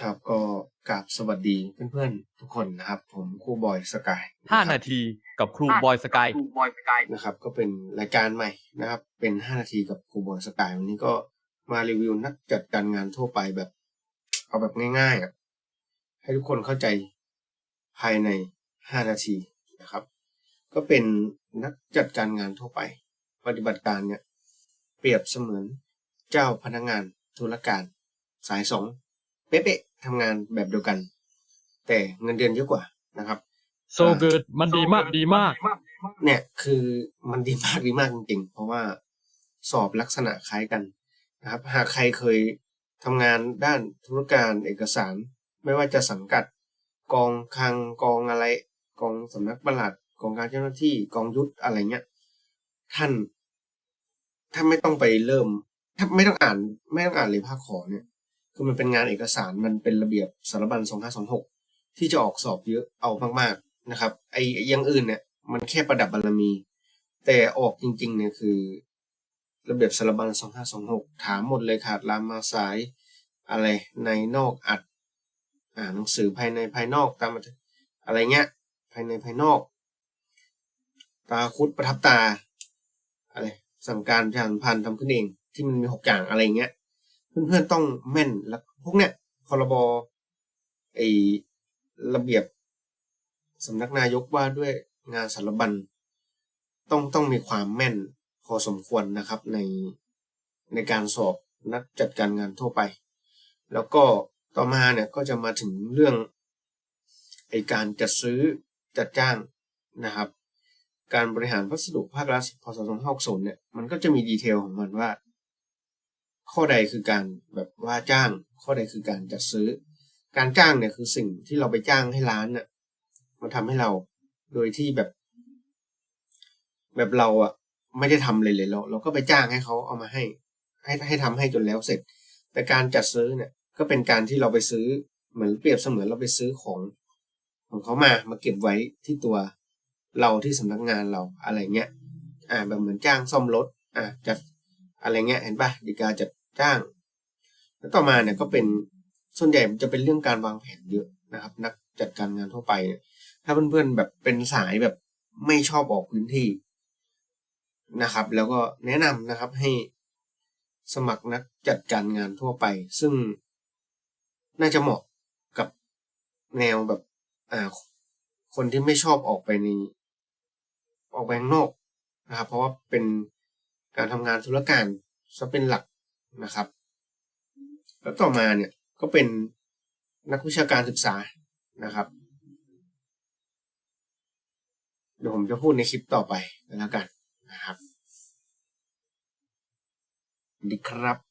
ครับก็กราบสวัสดีเพื่อนๆ ทุกคนนะครับ ผมครูบอยสกายห้านาทีกับครูบอยสกายนะครับ ก็เป็นรายการใหม่นะครับ เป็นห้านาทีกับครูบอยสกายวันนี้ก็มารีวิวนักจัดการงานทั่วไปแบบ เอาแบบง่ายๆอะให้ทุกคนเข้าใจภายในห้านาทีนะครับ ก็เป็นนักจัดการงานทั่วไป ปฏิบัติการเนี่ย เปรียบเสมือนเจ้าพนักงานธุรการสายสอง เป๊ะๆทำงานแบบเดียวกัน แต่เงินเดือนเยอะกว่านะครับโซเกิดมันดีมากดีมาก เนี่ยคือมันดีมากดีมากจริงๆ เพราะว่าสอบลักษณะคล้ายกันนะครับ หากใครเคยทำงานด้านธุรการเอกสาร ไม่ว่าจะสังกัดกองคลังกองอะไร กองสำนักปลัดกองการเจ้าหน้าที่กองยุทธอะไรเงี้ยท่านท่านไม่ต้องไปเริ่มถ้าไม่ต้องอ่านไม่ต้องอ่านเลยภาคขอเนี่ย คือมันเป็นงานเอกสารมันเป็นระเบียบสารบัญ2526 ที่จะออกสอบเยอะเอามากๆนะครับ ไอ้ยังอื่นเนี่ยมันแค่ประดับบารมี แต่ออกจริงๆเนี่ยคือ ระเบียบสารบัญ2526 ถามหมดเลยขาดลามมาสายอะไรในนอกอัด อ่าหนังสือภายในภายนอกตามอะไรเงี้ยภายในภายนอก ตาคุดประทับตาอะไรสั่งการประชาสัมพันธ์ทำขึ้นเองที่มันมีหกอย่างอะไรเงี้ย เพื่อนๆต้องแม่นแล้วพวกเนี้ยพรบไอระเบียบสำนักนายกว่าด้วยงานสารบัญต้องต้องมีความแม่นพอสมควรนะครับในในการสอบนักจัดการงานทั่วไป แล้วก็ต่อมาเนี่ยก็จะมาถึงเรื่องไอการจัดซื้อจัดจ้างนะครับ การบริหารพัสดุภาครัฐพศ2560เนี่ยมันก็จะมีดีเทลของมันว่า ข้อใดคือการแบบว่าจ้าง ข้อใดคือการจัดซื้อ การจ้างเนี่ยคือสิ่งที่เราไปจ้างให้ร้านเนี่ยมาทำให้เราโดยที่แบบ แบบเราอะไม่ได้ทำเลยเลยเราเราก็ไปจ้างให้เขาเอามาให้ ให้ให้ทำให้จนแล้วเสร็จ แต่การจัดซื้อเนี่ย ก็เป็นการที่เราไปซื้อเหมือนเปรียบเสมือนเราไปซื้อของของเขามามาเก็บไว้ที่ตัวเราที่สำนักงานเราอะไรเงี้ย อ่า แบบเหมือนจ้างซ่อมรถ อ่าจัดอะไรเงี้ย เห็นปะดีการจัด จ้าง แล้วต่อมาเนี่ยก็เป็นส่วนใหญ่มันจะเป็นเรื่องการวางแผนเยอะนะครับ นักจัดการงานทั่วไป ถ้าเพื่อนๆแบบเป็นสายแบบไม่ชอบออกพื้นที่นะครับ แล้วก็แนะนำนะครับให้สมัครนักจัดการงานทั่วไป ซึ่งน่าจะเหมาะกับแนวแบบอ่าคนที่ไม่ชอบออกไปในออกไปข้างนอกนะครับ เพราะว่าเป็นการทำงานธุรการซะเป็นหลัก นะครับ แล้วต่อมาเนี่ยก็เป็นนักวิชาการศึกษานะครับ เดี๋ยวผมจะพูดในคลิปต่อไปแล้วกันนะครับสวัสดีครับ